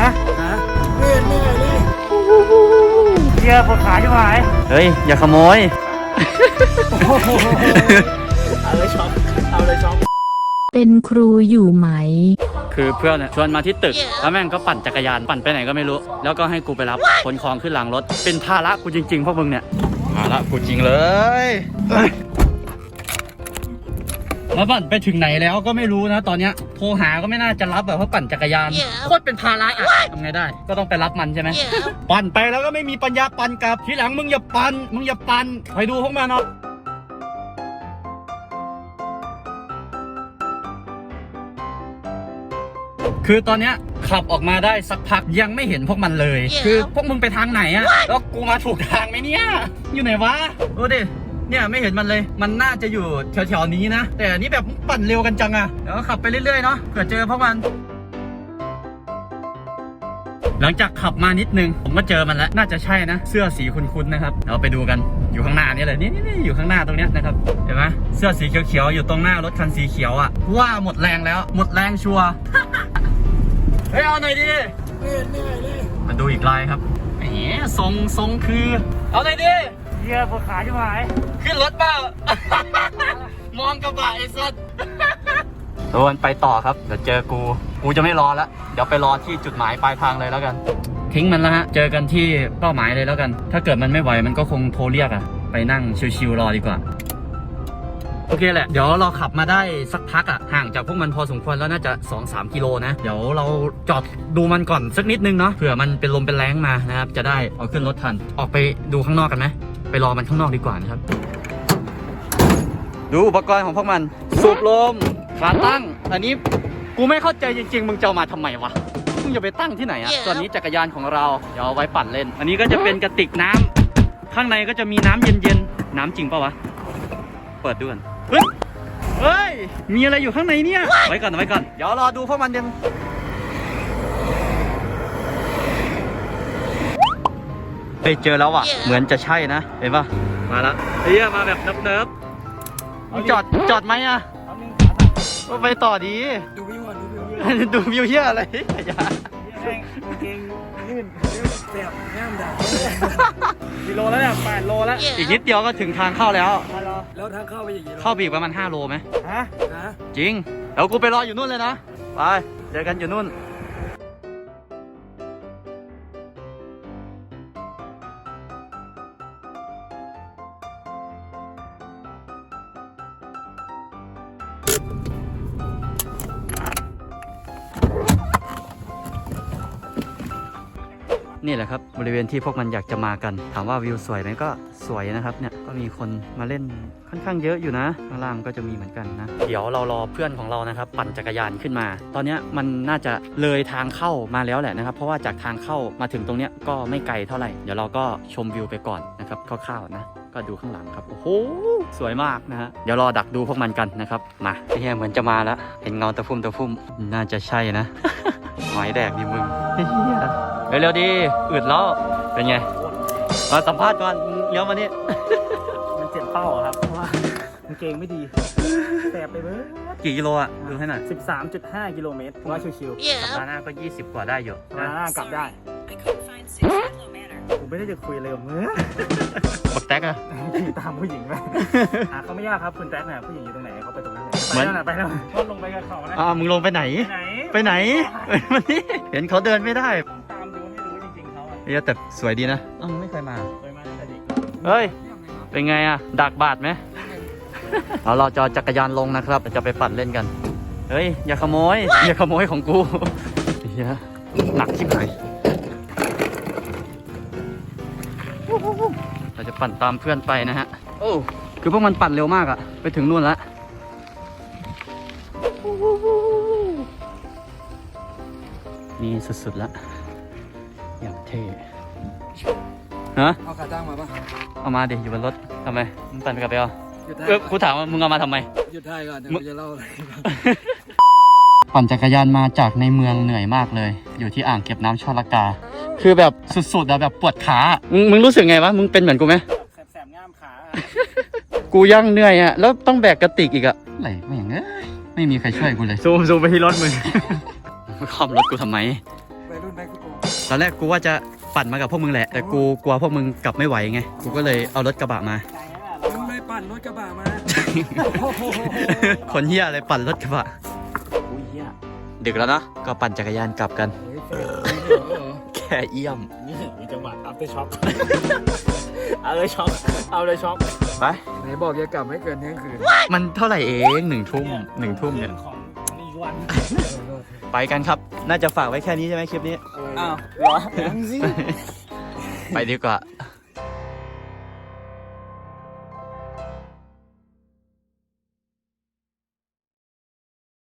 ฮะฮะไม่เห็นเหนื่อยเลยเฮียปวดขาใช่ไหมเฮ้ย อย่าขโมย เอาเลยช็อปเอาเลยช็อปเป็นครูอยู่ไหม คือเพื่อนเนี่ยชวนมาที่ตึก แล้วแม่งก็ปั่นจักรยานปั่นไปไหนก็ไม่รู้ แล้วก็ให้กูไปรับขนของขึ้นหลังรถ เป็นภาระกูจริงๆพวกมึงเนี่ยมาละกูจริงเลย แล้วปั่นไปถึงไหนแล้วก็ไม่รู้นะ ตอนเนี้ยโทรหาก็ไม่น่าจะรับแบบเพราะปั่นจักรยานโคตรเป็นภาระอะทำไงได้ ก็ต้องไปรับมันใช่ไหมปั่นไปแล้วก็ไม่มีปัญญาปั่นกลับทีหลังมึงอย่าปั่นมึงอย่าปั่นคอยดูพวกมันเนาะคือตอนเนี้ยขับออกมาได้สักพักยังไม่เห็นพวกมันเลย คือพวกมึงไปทางไหนอะแล้วกูมาถูกทางไหมเนี่ย อยู่ไหนวะดูดิ เนี่ยไม่เห็นมันเลย มันน่าจะอยู่แถวๆนี้นะ แต่อันนี้แบบปั่นเร็วกันจังอะเดี๋ยวขับไปเรื่อยๆเนาะเผื่อเจอพวกมันหลังจากขับมานิดนึง ผมก็เจอมันแล้ว น่าจะใช่นะ เสื้อสีคุ้นๆนะครับเราไปดูกันอยู่ข้างหน้านี่เลยนี่นี่อยู่ข้างหน้าตรงเนี้ยนะครับเห็นไหมเสื้อสีเขียวๆอยู่ตรงหน้ารถคันสีเขียวอะว่าหมดแรงแล้ว หมดแรงชัวร์เฮ้ยเอาหน่อยดิไม่เห็นเหนื่อยเลยมาดูอีกลายครับแหมทรงทรงคือ เอาหน่อยดิ เฮียปวดขาใช่ไหมขึ้นรถเปล่า มองกระบะไอ้สัสโดนไปต่อครับ เดี๋ยวเจอกู กูจะไม่รอแล้วเดี๋ยวไปรอที่จุดหมายปลายทางเลยแล้วกัน ทิ้งมันแล้วฮะ เจอกันที่เป้าหมายเลยแล้วกัน ถ้าเกิดมันไม่ไหวมันก็คงโทรเรียกอะไปนั่งชิวๆรอดีกว่า โอเคแหละ เดี๋ยวเราขับมาได้สักพักอะห่างจากพวกมันพอสมควรแล้วน่าจะ 2-3 กิโลนะ เดี๋ยวเราจอดดูมันก่อนสักนิดนึงเนาะ เผื่อมันเป็นลมเป็นแรงมานะครับ จะได้เอาขึ้นรถทัน ออกไปดูข้างนอกกันไหม ไปรอมันข้างนอกดีกว่านะครับ ดูอุปกรณ์ของพวกมันสูบลมขาตั้ง อันนี้กูไม่เข้าใจจริงๆ มึงจะเอามาทำไมวะมึงจะไปตั้งที่ไหนอะส่วนนี้จักรยานของเราเดี๋ยวเอาไว้ปั่นเล่น อันนี้ก็จะเป็นกระติกน้ำข้างในก็จะมีน้ำเย็นๆ น้ำจริงปะวะ เปิดดูกันเฮ้ยเฮ้ย มีอะไรอยู่ข้างในเนี่ย ไว้ก่อนไว้ก่อน เดี๋ยวรอดูพวกมันเดิ นไปเจอแล้วอะ เหมือนจะใช่นะ เห็นปะมาแล้วเฮียมาแบบเนิบๆมึงจอดจอดไหมอะเอาหนึ่งขาสั่นก็ไปต่อดี ดูวิวก่อนดูวิวดูวิวเฮียอะไรอย่าเฮียแม่งกางเกงลื่นแสบง่ามด่ากิโลแล้วเนี่ยแปดโลแล้ว อีกนิดเดียวก็ถึงทางเข้าแล้วมารอแล้วทางเข้าไปอย่างนี้เข้าบีกประมาณ5โลไหมฮะนะจริง เดี๋ยวกูไปรออยู่นู่นเลยนะ ไป เจอกันอยู่นู่น นี่แหละครับบริเวณที่พวกมันอยากจะมากัน ถามว่าวิวสวยไหมก็สวยนะครับเนี่ยก็มีคนมาเล่นค่อนข้างเยอะอยู่นะข้างล่างก็จะมีเหมือนกันนะ เดี๋ยวเรารอเพื่อนของเรานะครับ ปั่นจักรยานขึ้นมา ตอนนี้มันน่าจะเลยทางเข้ามาแล้วแหละนะครับ เพราะว่าจากทางเข้ามาถึงตรงเนี้ยก็ไม่ไกลเท่าไหร่เดี๋ยวเราก็ชมวิวไปก่อนนะครับคร่าวๆนะ ก็ดูข้างหลังครับ โอ้โห สวยมากนะฮะ เดี๋ยวรอดักดูพวกมันกันนะครับ มาไอ้เฮียเหมือนจะมาแล้ว เห็นเงาตะฟุ่มตะฟุ่ม น่าจะใช่นะ หอยแดกดิมึงเฮียเฮ้ยเร็วดีอึดแล้ว เป็นไง มาสัมภาษณ์ก่อนมึงเลี้ยวมานี่ มันเจ็บเป้าอะครับ เพราะว่ากางเกงไม่ดีแสบไปเบ้อกี่กิโลอะ ดูให้หน่อยสิบสามจุดห้ากิโลเมตรว่าชิวสัปดาห์หน้าก็ 20 กว่าได้อยู่ๆมาหน้ากลับได้ ผมไม่ได้จะคุยเลยกับมึงบักแตกอะขี่ตามผู้หญิงไปหาเขาไม่ยากครับคุณแจ็คน่ะผู้หญิงอยู่ตรงไหนเขาไปตรงนั้นเลยเหมือนไปแล้วนะไปแล้วก็ลงไปกับเขานะอ่ามึงลงไปไหนไหนไปไหนเอ้ยมานี่ เห็นเขาเดินไม่ได้ ตามดูให้รู้จริงๆเขาอะเฮ้ยแต่สวยดีนะอ้าวมึงไม่เคยมาเคยมาตั้งแต่เด็กเฮ้ย เป็นไงอะดักบาดไหมเอาเราจะเอาจักรยานลงนะครับ จะไปปั่นเล่นกัน เฮ้ย อย่าขโมย อย่าขโมยของกูเฮียหนักชิบหาย เราจะปั่นตามเพื่อนไปนะฮะ โอ้คือพวกมันปั่นเร็วมากอะไปถึงนู่นแล้วนี่สุดๆละอย่างเท่ฮะเอาขาตั้งมาปะเอามาดิอยู่บนรถทำไมมึงปั่นไปกับไปเอาหยุดได้เออกูถามว่ามึงเอามาทำไมหยุดได้ก่อนเดี๋ยวมึงกูจะเล่าอะไรปั่นจักรยานมาจากในเมืองเหนื่อยมากเลย อยู่ที่อ่างเก็บน้ำชอลกา คือแบบสุดๆอะแบบปวดขามึงมึงรู้สึกไงวะมึงเป็นเหมือนกูไหมแสบๆง่ามขากูยังเหนื่อยอะแล้วต้องแบกกระติกอีกอะอะไรไม่อย่างเอ้ยไม่มีใครช่วยกูเลยซูมซูมไปที่รถมึงมึงคอมรถกูทำไมไปดูรุ่นเม็กซิโกตอนแรกกูว่าจะปั่นมากับพวกมึงแหละ แต่กูกลัวพวกมึงกลับไม่ไหวไง กูก็เลยเอารถกระบะมา มึงเลยปั่นรถกระบะมา คนเฮียอะไรปั่นรถกระบะอุ้ยเหี้ย ดึกแล้วเนาะก็ปั่นจักรยานกลับกันเฮ้ยเฟรมแค่เอี่ยม นี่มีจังหวะอัพเตอร์ช็อคเอาเลยช็อคเอาเลยช็อคไป ไหนบอกจะกลับไม่เกินเที่ยงคืนมันเท่าไหร่เองหนึ่งทุ่มหนึ่งทุ่มเนี่ย ของอีกวันไปกันครับ น่าจะฝากไว้แค่นี้ใช่ไหมคลิปนี้ อ้าวเหรอยังสิไปดีกว่าไ